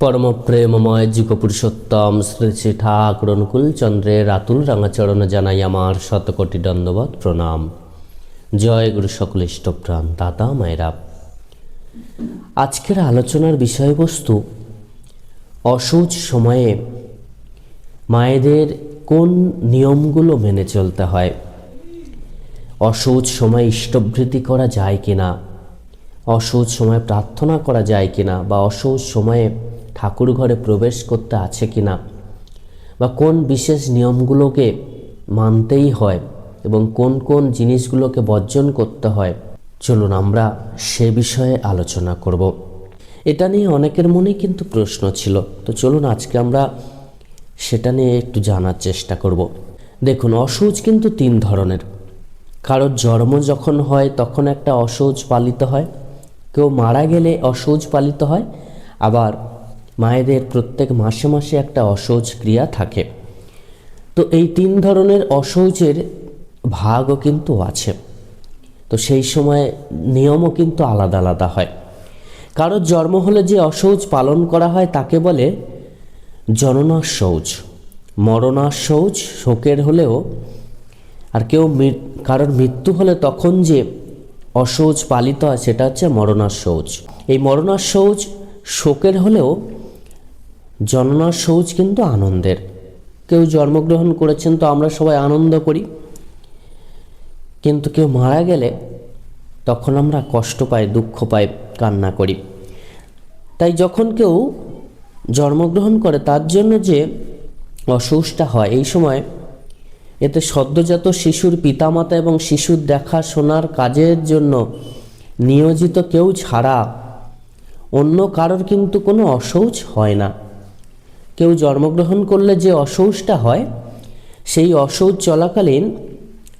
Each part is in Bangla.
পরম প্রেমময় যুগ পুরুষোত্তম শ্রী শ্রী ঠাকুর অনুকূল চন্দ্রের রাতুল রাঙাচরণ জানাই আমার শতকোটি দণ্ডবত প্রণাম। জয় গুরু সকল ইষ্টপ্রাণ দাদা মায়েরা। আজকের আলোচনার বিষয়বস্তু, অসৌচ সময়ে মায়েদের কোন নিয়মগুলো মেনে চলতে হয়? অসৌচ সময় ইষ্টভৃতি করা যায় কিনা? অসৌচ সময়ে প্রার্থনা করা যায় কিনা? বা অসৌচ সময়ে ঠাকুর ঘরে প্রবেশ করতে আছে কি না বা কোন বিশেষ নিয়মগুলোকে মানতেই হয় এবং কোন কোন জিনিসগুলোকে বর্জন করতে হয়? চলুন আমরা সে বিষয়ে আলোচনা করব। এটা নিয়ে অনেকের মনেই কিন্তু প্রশ্ন ছিল। তো চলুন আজকে আমরা সেটা নিয়ে একটু জানার চেষ্টা করব। দেখুন, অসৌচ কিন্তু তিন ধরনের। কারোর জন্ম যখন হয়, তখন একটা অসৌচ পালিত হয়। কেউ মারা গেলে অসৌচ পালিত হয়। আবার মায়েদের প্রত্যেক মাসে মাসে একটা অসৌচ ক্রিয়া থাকে। তো এই তিন ধরনের অসৌচের ভাগও কিন্তু আছে। তো সেই সময় নিয়মও কিন্তু আলাদা আলাদা হয়। কারোর জন্ম হলে যে অসৌচ পালন করা হয় তাকে বলে জননার শৌচ মরণার শৌচ শোকের হলেও আর কেউ কারোর মৃত্যু হলে তখন যে অসৌচ পালিত হয় সেটা হচ্ছে মরণার শৌচ এই মরণার শৌচ শোকের হলেও জননার শৌচ কিন্তু আনন্দের। কেউ জন্মগ্রহণ করেছেন তো আমরা সবাই আনন্দ করি। কিন্তু কেউ মারা গেলে তখন আমরা কষ্ট পাই, দুঃখ পাই, কান্না করি। তাই যখন কেউ জন্মগ্রহণ করে তার জন্য যে অসৌচটা হয়, এই সময় এতে সদ্যজাত শিশুর পিতামাতা এবং শিশুর দেখাশোনার কাজের জন্য নিয়োজিত কেউ ছাড়া অন্য কারোর কিন্তু কোনো অসৌচ হয় না। কেউ জন্মগ্রহণ করলে যে অসৌচটা হয়, সেই অসৌচ চলাকালীন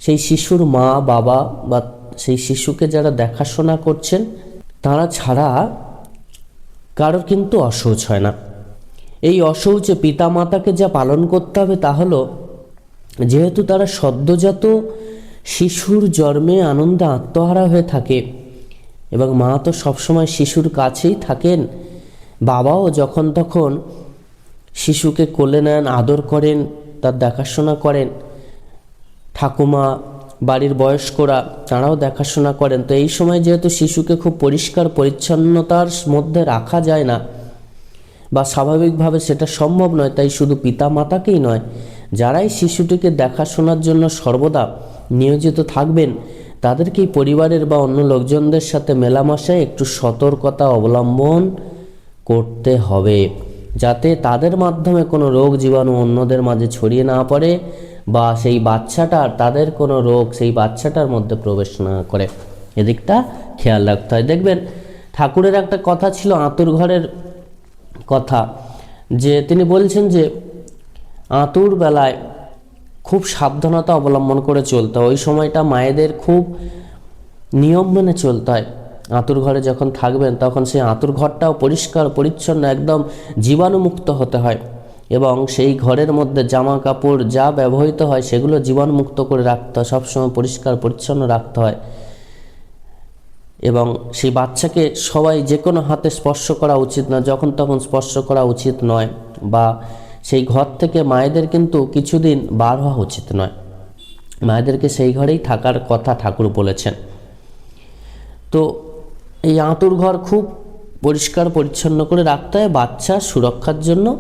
সেই শিশুর মা, বাবা বা সেই শিশুকে যারা দেখাশোনা করছেন, তারা ছাড়া কারোর কিন্তু অসৌচ হয় না। এই অসৌচে পিতামাতাকে যা পালন করতে হবে তা হলো, যেহেতু তারা সদ্যজাত শিশুর জন্মে আনন্দে আত্মহারা হয়ে থাকে এবং মা তো সবসময় শিশুর কাছেই থাকেন, বাবাও যখন তখন শিশুকে কোলে নেন, আদর করেন, তার দেখাশোনা করেন। ঠাকুমা, বাড়ির বয়স্করা, তারাও দেখাশোনা করেন। তো এই সময় যেহেতু শিশুকে খুব পরিষ্কার পরিচ্ছন্নতার মধ্যে রাখা যায় না, বা স্বাভাবিকভাবে সেটা সম্ভব নয়, তাই শুধু পিতা মাতাকেই নয়, যারাই শিশুটিকে দেখাশোনার জন্য সর্বদা নিয়োজিত থাকবেন, তাদেরকেই পরিবারের বা অন্য লোকজনদের সাথে মেলামেশায় একটু সতর্কতা অবলম্বন করতে হবে। যাতে তাদের মাধ্যমে কোনো রোগ জীবাণু অন্যদের মাঝে ছড়িয়ে না পড়ে বা সেই বাচ্চাটার, তাদের কোনো রোগ সেই বাচ্চাটার মধ্যে প্রবেশ না করে। এদিকটা খেয়াল রাখতে হয়। দেখবেন, ঠাকুরের একটা কথা ছিল, আঁতুর ঘরের কথা, যে তিনি বলছেন যে, আঁতুর বেলায় খুব সাবধানতা অবলম্বন করে চলতে হয়। ওই সময়টা মায়েদের খুব নিয়ম মেনে চলতে হয়। আঁতুর ঘরে যখন থাকবেন, তখন সেই আঁতুর ঘরটাও পরিষ্কার, পরিচ্ছন্ন, একদম জীবাণুমুক্ত হতে হয়। এবং সেই ঘরের মধ্যে জামা কাপড় যা ব্যবহৃত হয়, সেগুলো জীবাণুমুক্ত করে রাখতে হয়, সবসময় পরিষ্কার, পরিচ্ছন্ন রাখতে হয়। এবং সেই বাচ্চাকে সবাই যে কোনো হাতে স্পর্শ করা উচিত না যখন তখন স্পর্শ করা উচিত নয় বা সেই ঘর থেকে মায়েদের কিন্তু কিছুদিন বার হওয়া উচিত নয়। মায়েদেরকে সেই ঘরেই থাকার কথা ঠাকুর বলেছেন। তো এই আঁতুর ঘর খুব পরিষ্কার, পরিচ্ছন্ন করে রাখতে হয় বাচ্চার সুরক্ষার জন্য।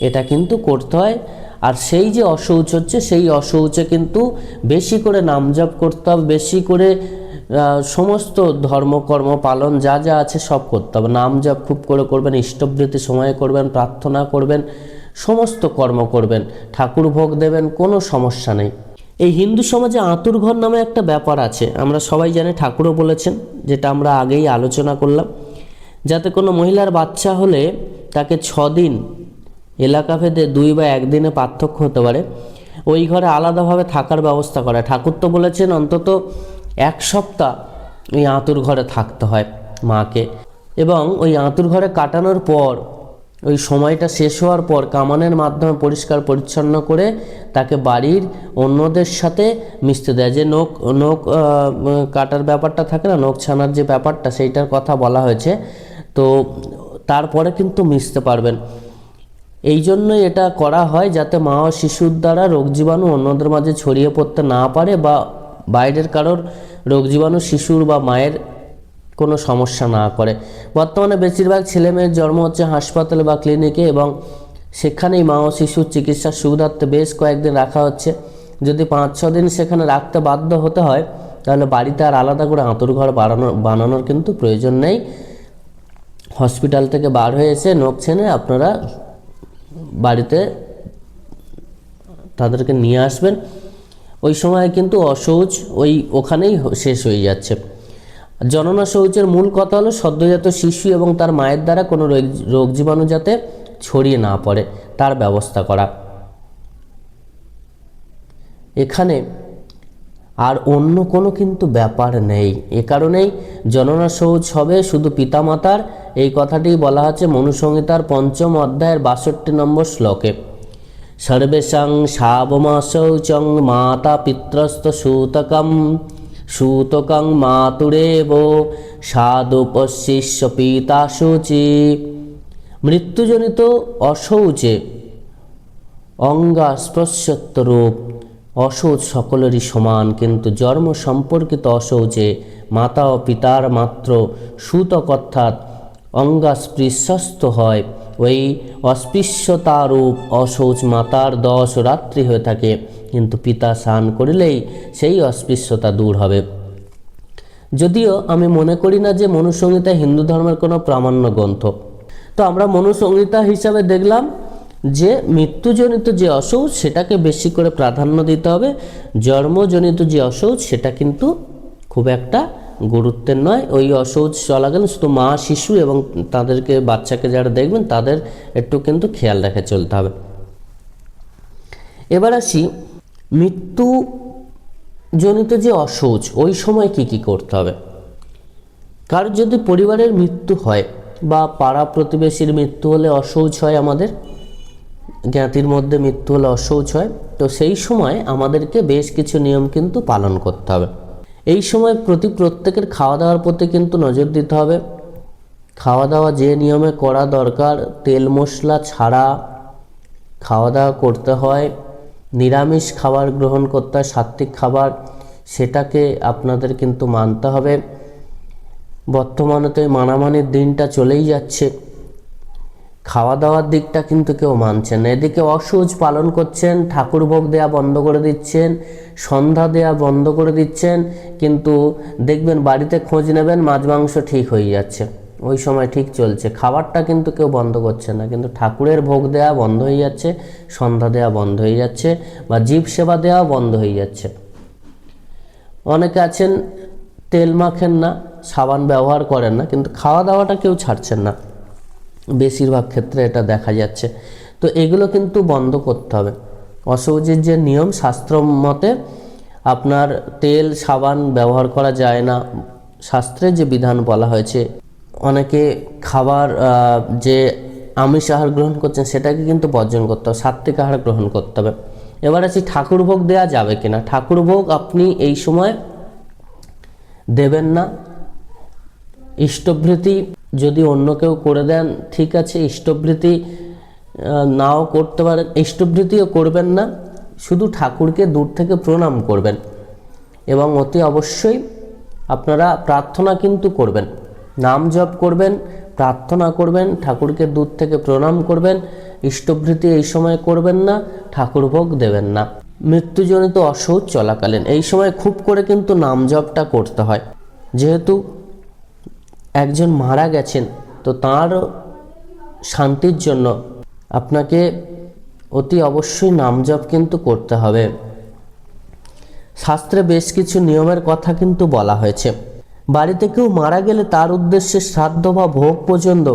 এটা কিন্তু করতে হয়। আর সেই যে অশৌচ হচ্ছে, সেই অশৌচে কিন্তু বেশি করে নামজপ করতে হবে, বেশি করে সমস্ত ধর্মকর্ম পালন যা যা আছে সব করতে হবে। নাম জপ খুব করে করবেন ইষ্টবৃত্তি সময়ে করবেন, প্রার্থনা করবেন, সমস্ত কর্ম করবেন। ঠাকুর ভোগ দেবেন, কোনো সমস্যা নেই। এই হিন্দু সমাজে আঁতুর ঘর নামে একটা ব্যাপার আছে। আমরা সবাই জানি, ঠাকুরও বলেছেন, যেটা আমরা আগেই আলোচনা করলাম। যাতে কোনো মহিলার বাচ্চা হলে তাকে দিন এলাকা ভেদে দুই বা একদিনে পার্থক্য হতে পারে। ওই ঘরে আলাদাভাবে থাকার ব্যবস্থা করে। ঠাকুর তো বলেছেন, অন্তত এক সপ্তাহ ওই আঁতুর ঘরে থাকতে হয় মাকে। এবং ওই আঁতুর ঘরে কাটানোর পর ওই সময়টা শেষ হওয়ার পর কামানের মাধ্যমে পরিষ্কার পরিচ্ছন্ন করে তাকে বাড়ির অন্যদের সাথে মিশতে দেয়। যে নখ নখ কাটার ব্যাপারটা থাকে না, নখ ছানার যে ব্যাপারটা, সেইটার কথা বলা হয়েছে। তো তারপরে কিন্তু মিশতে পারবেন। এই জন্যই এটা করা হয় যাতে মা ও শিশুর দ্বারা রোগ জীবাণু অন্যদের মাঝে ছড়িয়ে পড়তে না পারে বা বাইরের কারোর রোগ জীবাণু শিশুর বা মায়ের কোনো সমস্যা না করে। বর্তমানে বেশিরভাগ ছেলে মেয়ের জন্ম হচ্ছে হাসপাতালে বা ক্লিনিকে এবং সেখানেই মা ও শিশুর চিকিৎসার সুবিধার্থে বেশ কয়েকদিন রাখা হচ্ছে। যদি পাঁচ, ছ দিন সেখানে রাখতে বাধ্য হতে হয়, তাহলে বাড়িতে আর আলাদা করে আঁতুর ঘর বানানো বানানোর কিন্তু প্রয়োজন নেই। হসপিটাল থেকে বার হয়ে এসে নখ ছেনে আপনারা বাড়িতে তাদেরকে নিয়ে আসবেন। ওই সময় কিন্তু অসৌচ ওই ওখানেই শেষ হয়ে যাচ্ছে। জননা শৌচের মূল কথা হলো সদ্যজাত শিশু এবং তার মায়ের দ্বারা কোনো রোগ জীবাণু যাতে ছড়িয়ে না পড়ে, তার ব্যবস্থা করা। এখানে আর অন্য কোনো কিন্তু ব্যাপার নেই। এ কারণেই জননা শৌচ হবে শুধু পিতামাতার। এই কথাটি বলা আছে মনুসংহিতার পঞ্চম অধ্যায়ের বাষট্টি নম্বর শ্লোকে। সর্বেশাং সাবমা শৌচং মাতা পিত্রস্ত সূতকম সূতকং মাতুরেব সাদুপশিষ্য পিতা শুচি মৃত্যুজনিত অশৌচে অঙ্গাস্পৃশ্যত্ব রূপ অশৌচ সকলেরই সমান, কিন্তু জন্ম সম্পর্কিত অশৌচে মাতা ও পিতার মাত্র সূতক অর্থাৎ অঙ্গাস্পৃশ্যস্ত হয়। ওই অস্পৃশ্যতারূপ অশৌচ মাতার দশ রাত্রি হয়ে থাকে। কিন্তু পিতা স্নান করিলেই সেই অস্পৃশ্যতা দূর হবে। যদিও আমি মনে করি না যে মনুসংহিতা হিন্দু ধর্মের কোনো প্রামাণ্য গ্রন্থ। তো আমরা মনুসংহিতা হিসাবে দেখলাম যে মৃত্যুজনিত যে অসৌচ সেটাকে বেশি করে প্রাধান্য দিতে হবে। জন্মজনিত যে অসৌচ সেটা কিন্তু খুব একটা গুরুত্বের নয়। ওই অসৌচ চলাকালীন শুধু মা, শিশু এবং তাদেরকে, বাচ্চাকে যারা দেখবেন, তাদের একটু কিন্তু খেয়াল রেখে চলতে হবে। এবার আসি মৃত্যু জনিত যে অসৌচ ওই সময় কি কি করতে হবে? কারোর যদি পরিবারের মৃত্যু হয় বা পাড়া প্রতিবেশীর মৃত্যু হলে অসৌচ হয় আমাদের, জ্ঞাতির মধ্যে মৃত্যু হলে অসৌচ হয়, তো সেই সময় আমাদেরকে বেশ কিছু নিয়ম কিন্তু পালন করতে হবে। এই সময় প্রতি প্রত্যেকের খাওয়া দাওয়ার প্রতি কিন্তু নজর দিতে হবে। খাওয়া দাওয়া যে নিয়মে করা দরকার, তেল মশলা ছাড়া খাওয়া দাওয়া করতে হয় নিরামিষ খাবার গ্রহণ করতে হয় সাত্বিক খাবার, সেটাকে আপনাদের কিন্তু মানতে হবে। বর্তমানে তো মানামানির দিনটা চলেই যাচ্ছে। খাওয়া দাওয়ার দিকটা কিন্তু কেউ মানছেন না। এদিকে অসুজ পালন করছেন ঠাকুর ভোগ দেয়া বন্ধ করে দিচ্ছেন, সন্ধ্যা দেয়া বন্ধ করে দিচ্ছেন, কিন্তু দেখবেন বাড়িতে খোঁজ নেবেন, মাছ মাংস ঠিক হয়ে যাচ্ছে। ওই সময় ঠিক চলছে। খাবারটা কিন্তু কেউ বন্ধ করছে না। কিন্তু ঠাকুরের ভোগ দেওয়া বন্ধ হয়ে যাচ্ছে, সন্ধ্যা দেওয়া বন্ধ হয়ে যাচ্ছে বা জীব সেবা দেওয়া বন্ধ হয়ে যাচ্ছে। অনেকে আছেন, তেল মাখেন না, সাবান ব্যবহার করেন না, কিন্তু খাওয়া দাওয়াটা কেউ ছাড়ছেন না। বেশিরভাগ ক্ষেত্রে এটা দেখা যাচ্ছে। তো এগুলো কিন্তু বন্ধ করতে হবে। অসৌচের যে নিয়ম, শাস্ত্র মতে আপনার তেল, সাবান ব্যবহার করা যায় না। শাস্ত্রে যে বিধান বলা হয়েছে অনেকে খাবার যে আমিষ আহার গ্রহণ করছেন সেটাকে কিন্তু বর্জন করতে হবে সাত্বিক আহার গ্রহণ করতে হবে। এবার আছে ঠাকুর ভোগ দেওয়া যাবে কিনা? ঠাকুর ভোগ আপনি এই সময় দেবেন না। ইষ্টভৃতি যদি অন্য কেউ করে দেন, ঠিক আছে, ইষ্টভৃতি নাও করতে পারেন। ইষ্টভৃতিও করবেন না, শুধু ঠাকুরকে দূর থেকে প্রণাম করবেন। এবং অতি অবশ্যই আপনারা প্রার্থনা কিন্তু করবেন। নাম জপ করবেন, প্রার্থনা করবেন, ঠাকুরকে দূর থেকে প্রণাম করবেন, ইষ্টভৃতি এই সময় করবেন না, ঠাকুর ভোগ দেবেন না। মৃত্যুজনিত অসৌচ চলাকালীন, এই সময় খুব করে কিন্তু নাম জপটা করতে হয়। যেহেতু একজন মারা গেছেন, তো তার শান্তির জন্য আপনাকে অতি অবশ্যই নাম জপ কিন্তু করতে হবে। শাস্ত্রে বেশ কিছু নিয়মের কথা কিন্তু বলা হয়েছে। বাড়িতে কেউ মারা গেলে তার উদ্দেশ্যে শ্রাদ্ধ বা ভোগ পর্যন্ত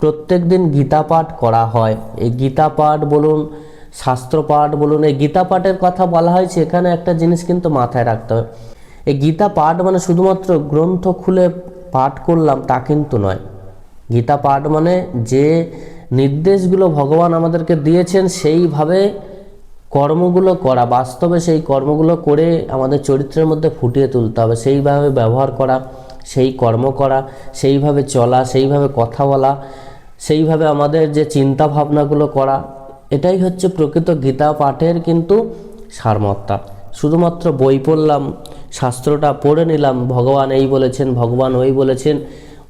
প্রত্যেক দিন গীতা পাঠ করা হয়। এই গীতা পাঠ বলুন, শাস্ত্র পাঠ বলুন, এই গীতা পাঠের কথা বলা হয়েছে, এখানে একটা জিনিস কিন্তু মাথায় রাখতে হবে। এই গীতা পাঠ মানে শুধুমাত্র গ্রন্থ খুলে পাঠ করলাম তা কিন্তু নয়। গীতা পাঠ মানে যে নির্দেশগুলো ভগবান আমাদেরকে দিয়েছেন সেইভাবে কর্মগুলো করা, বাস্তবে সেই কর্মগুলো করে আমাদের চরিত্রের মধ্যে ফুটিয়ে তুলতে হবে। সেইভাবে ব্যবহার করা, সেই কর্ম করা, সেইভাবে চলা, সেইভাবে কথা বলা, সেইভাবে আমাদের যে চিন্তা ভাবনাগুলো করা, এটাই হচ্ছে প্রকৃত গীতা পাঠের কিন্তু সারমত্তা শুধুমাত্র বই পড়লাম, শাস্ত্রটা পড়ে নিলাম, ভগবান এই বলেছেন, ভগবান ওই বলেছেন,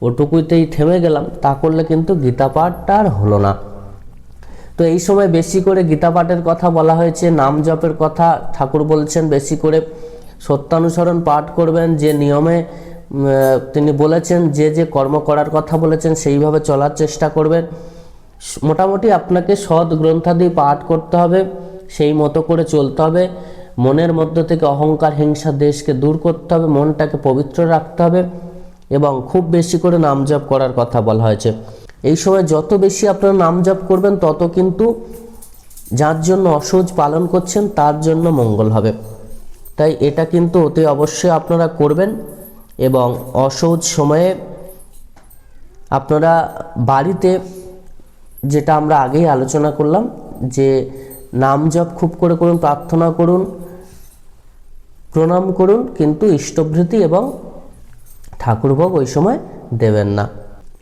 ওটুকুতেই থেমে গেলাম, তা করলে কিন্তু গীতা পাঠটা আর হলো না। তো এই সময় বেশি করে গীতা পাঠের কথা বলা হয়েছে, নাম জপের কথা ঠাকুর বলছেন, বেশি করে সত্যানুসরণ পাঠ করবেন, যে নিয়মে তিনি বলেছেন যে যে কর্ম করার কথা বলেছেন সেইভাবে চলার চেষ্টা করবেন। মোটামুটি আপনাকে সৎ গ্রন্থাদি পাঠ করতে হবে, সেই মতো করে চলতে হবে। মনের মধ্য থেকে অহংকার, হিংসা, দেশকে দূর করতে হবে, মনটাকে পবিত্র রাখতে হবে এবং খুব বেশি করে নাম জপ করার কথা বলা হয়েছে। এই সময় যত বেশি আপনারা নাম জপ করবেন, তত কিন্তু যার জন্য অসহজ পালন করছেন, তার জন্য মঙ্গল হবে। তাই এটা কিন্তু অতি অবশ্যই আপনারা করবেন এবং অসহজ সময়ে আপনারা বাড়িতে যেটা আমরা আগেই আলোচনা করলাম, যে নাম জপ খুব করে করুন, প্রার্থনা করুন, প্রণাম করুন, কিন্তু ইষ্টভৃতি এবং ঠাকুরভোগ ওই সময় দেবেন না।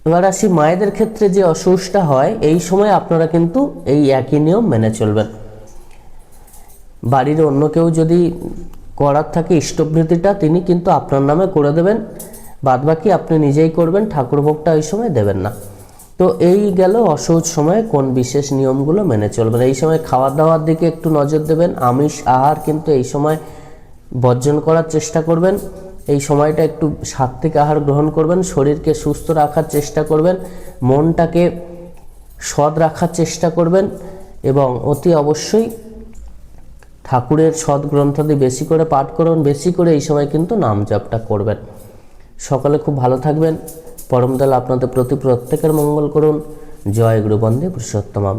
এবার আসি মায়েদের ক্ষেত্রে যে অসুখটা হয়, এই সময় আপনারা কিন্তু এই একই নিয়ম মেনে চলবেন। বাড়ির অন্য কেউ যদি করার থাকে ইষ্টভৃতিটা তিনি কিন্তু আপনার নামে করে দেবেন। বাদবাকি আপনি নিজেই করবেন, ঠাকুরভোগটা ওই সময় দেবেন না। তো এই গেল অসহজ সময়ে কোন বিশেষ নিয়মগুলো মেনে চলবেন। এই সময় খাওয়া দাওয়ার দিকে একটু নজর দেবেন। আমিষ, আহার কিন্তু এই সময় বর্জন করার চেষ্টা করবেন। এই সময়টা একটু সাত্বিক আহার গ্রহণ করবেন, শরীরকে সুস্থ রাখার চেষ্টা করবেন, মনটাকে সৎ রাখার চেষ্টা করবেন এবং অতি অবশ্যই ঠাকুরের সৎ গ্রন্থাদি বেশি করে পাঠ করুন, বেশি করে এই সময় কিন্তু নাম জপটা করবেন। সকালে খুব ভালো থাকবেন। পরমদল আপনাদের প্রতি প্রত্যেকের মঙ্গল করুন। জয় গুরু বন্দে পুরুষোত্তমাম।